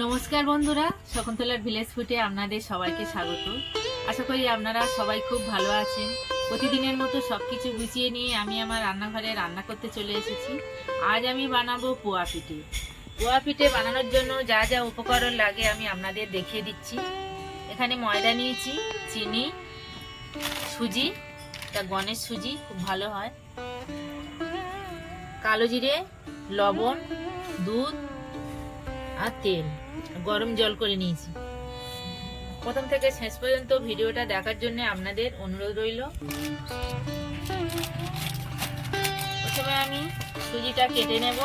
নমস্কার বন্ধুরা, শকুন্তলার ভিলেজ ফুটে আপনাদের সবাইকে স্বাগত। আশা করি আপনারা সবাই খুব ভালো আছেন। প্রতিদিনের মতো সব কিছু গুছিয়ে নিয়ে আমি আমার রান্নাঘরে রান্না করতে চলে এসেছি। আজ আমি বানাবো পোয়া পিঠে। পোয়া পিঠে বানানোর জন্য যা যা উপকরণ লাগে আমি আপনাদের দেখিয়ে দিচ্ছি। এখানে ময়দা নিয়েছি, চিনি, সুজি, তা গণেশ সুজি, খুব ভালো হয়। কালো জিরে, লবণ, দুধ আর তেল। গরম জল করে নিয়েছি। প্রথম থেকে শেষ পর্যন্ত ভিডিওটা দেখার জন্য আপনাদের অনুরোধ রইল। প্রথমে আমি সুজিটা কেটে নেব।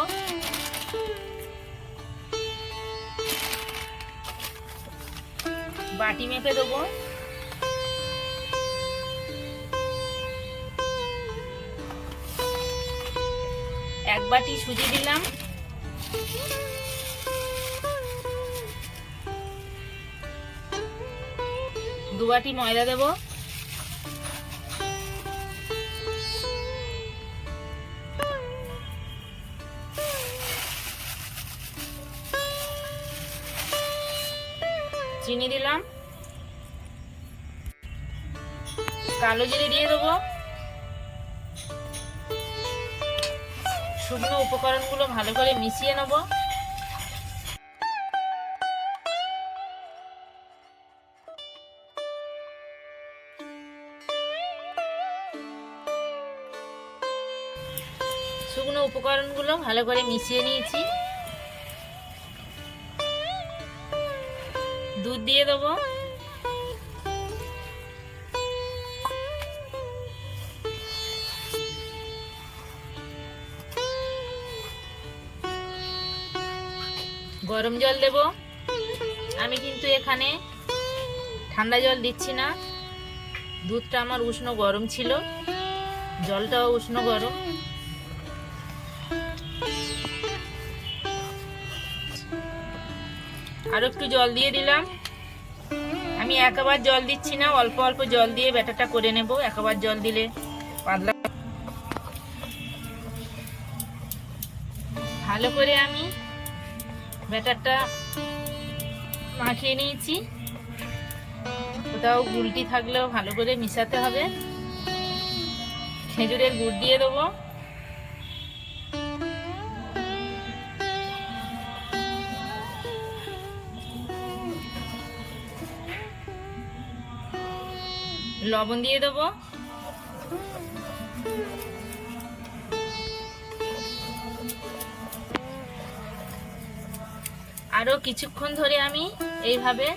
বাটি মেপে দেবো। এক বাটি সুজি দিলাম। দু বাটি ময়দা দেব। চিনি দিলাম। কালো জিরে দিয়ে দেবো। শুকনো উপকরণগুলো ভালো করে মিশিয়ে নেব। উপকরণগুলো ভালো করে মিশিয়ে নিয়েছি। দুধ দিয়ে দেবো। গরম জল দেব। আমি কিন্তু এখানে ঠান্ডা জল দিচ্ছি না। দুধটা আমার উষ্ণ গরম ছিল। জলটাও উষ্ণ গরম। আরও একটু জল দিয়ে দিলাম। আমি একবার জল দিচ্ছি না, অল্প অল্প জল দিয়ে ব্যাটারটা করে নেব একবার জল দিলে পাতলা। ভালো করে আমি ব্যাটারটা মাখিয়ে নিয়েছি। কোথাও গুলটি থাকলেও ভালো করে মিশাতে হবে। খেজুরের গুড় দিয়ে দেবো। লবণ দিয়ে দেবো। আরও কিছুক্ষণ ধরে আমি এইভাবে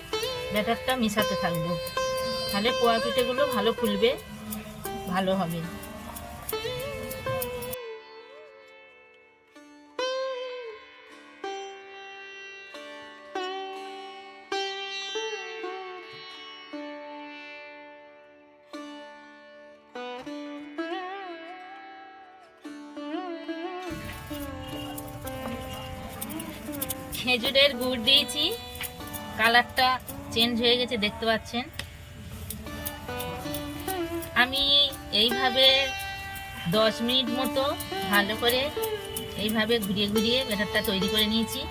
ব্যাটারটা মিশাতে থাকব। তাহলে পোয়া পিঠেগুলো ভালো ফুলবে, ভালো হবে। খেজুরের গুড় দিয়েছি। কালারটা চেঞ্জ হয়ে গেছে, দেখতে পাচ্ছেন। আমি এইভাবে দশ মিনিট মতো ভালো করে এইভাবে ঘুরিয়ে ঘুরিয়ে ব্যাটারটা তৈরি করে নিয়েছি।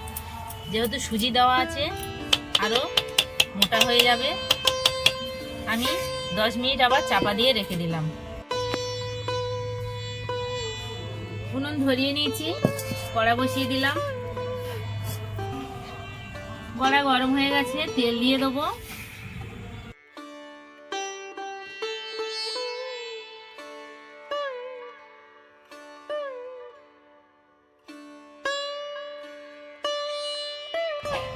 যেহেতু সুজি দেওয়া আছে আরও মোটা হয়ে যাবে। আমি দশ মিনিট আবার চাপা দিয়ে রেখে দিলাম। উনুন ধরিয়ে নিয়েছি, কড়া বসিয়ে দিলাম। কড়া গরম হয়ে গেছে, তেল দিয়ে দেবো।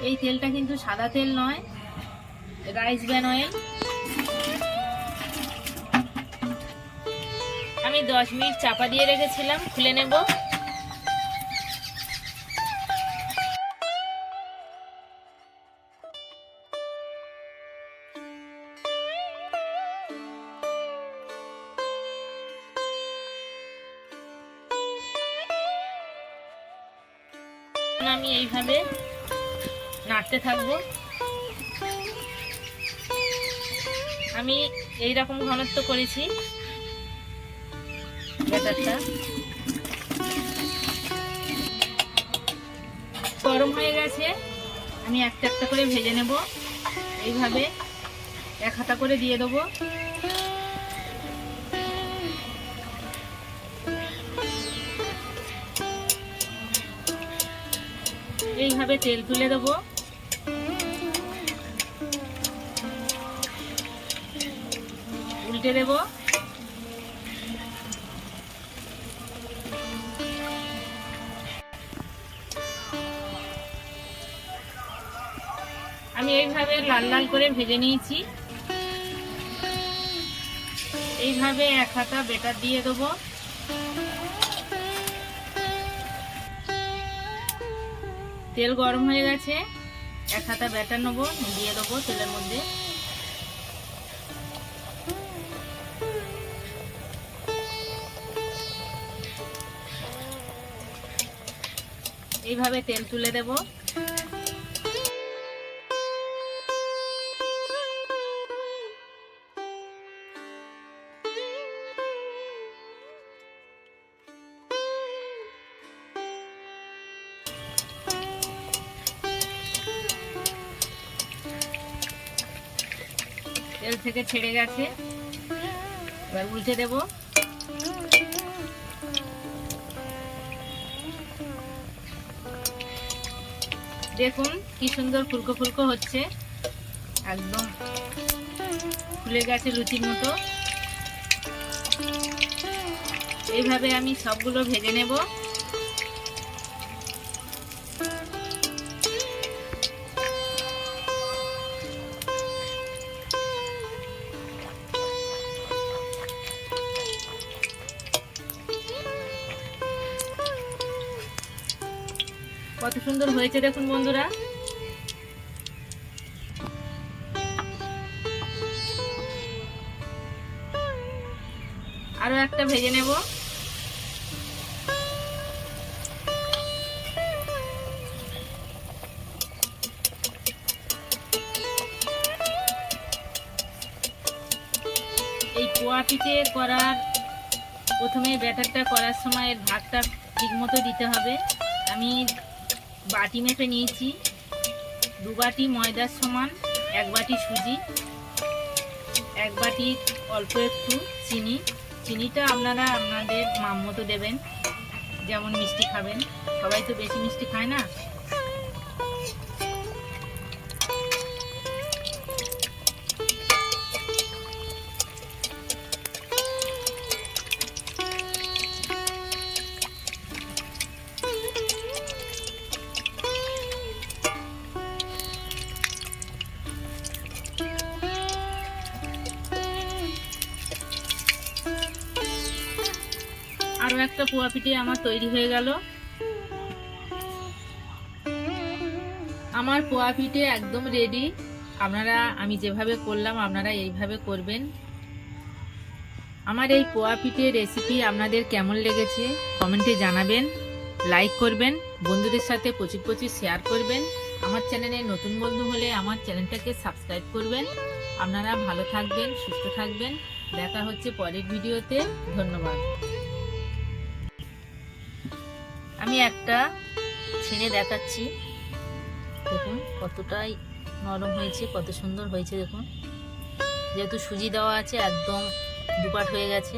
এই তেলটা কিন্তু সাদা তেল নয়, রাইস ব্যান অয়েল। আমি দশ মিনিট চাপা দিয়ে রেখেছিলাম, খুলে নেব। আমি এইভাবে নাড়তে থাকব। আমি এই রকম ঘনত্ব করেছি ব্যাটারটা। গরম হয়ে গেছে, আমি একটা একটা করে ভেজে নেব। এইভাবে এক হাতা করে দিয়ে দেবো। এইভাবে তেল তুলে দেবো। উল্টে দেবো। আমি এইভাবে লাল লাল করে ভেজে নিয়েছি। এইভাবে এক হাতা বেটার দিয়ে দেবো। তেল গরম হয়ে গেছে। এক হাতা ব্যাটার নেব, দিয়ে দেবো তেলের মধ্যে। এইভাবে তেল তুলে দেবো। তেল থেকে ছেড়ে গেছে। এবার উল্টে দেব। দেখুন কি সুন্দর ফুলকো ফুলকো হচ্ছে। একদম ফুলে গেছে লুচির মতো। এইভাবে আমি সবগুলো ভেজে নেব। কত সুন্দর হয়েছে দেখুন বন্ধুরা। আরও একটা ভেজে নেব। এই পিঠে করার প্রথমে ব্যাটারটা করার সময় ভাগটা ঠিক মতো দিতে হবে। আমি বাটি মেপে নিয়েছি। দু বাটি ময়দার সমান, এক বাটি সুজি, এক বাটি অল্প একটু চিনি। চিনিটা আপনারা আপনাদের মাম মতো দেবেন, যেমন মিষ্টি খাবেন। সবাই তো বেশি মিষ্টি খায় না? পোয়া পিঠে আমার তৈরি হয়ে গেল। আমার পোয়া পিঠে একদম রেডি আপনারা, আমি যেভাবে করলাম, আপনারা এইভাবে করবেন। আমার এই পোয়া পিঠে রেসিপি আপনাদের কেমন লেগেছে কমেন্টে জানাবেন লাইক করবেন, বন্ধুদের সাথে প্রচুর প্রচুর শেয়ার করবেন। আমার চ্যানেলে নতুন বন্ধু হলে আমার চ্যানেলটাকে সাবস্ক্রাইব করবেন। আপনারা ভালো থাকবেন, সুস্থ থাকবেন। দেখা হচ্ছে পরের ভিডিওতে ধন্যবাদ। আমি একটা ছেড়ে দেখাচ্ছি। দেখুন কতটাই নরম হয়েছে, কত সুন্দর হয়েছে, দেখুন। যেহেতু সুজি দেওয়া আছে, একদম দুপাট হয়ে গেছে।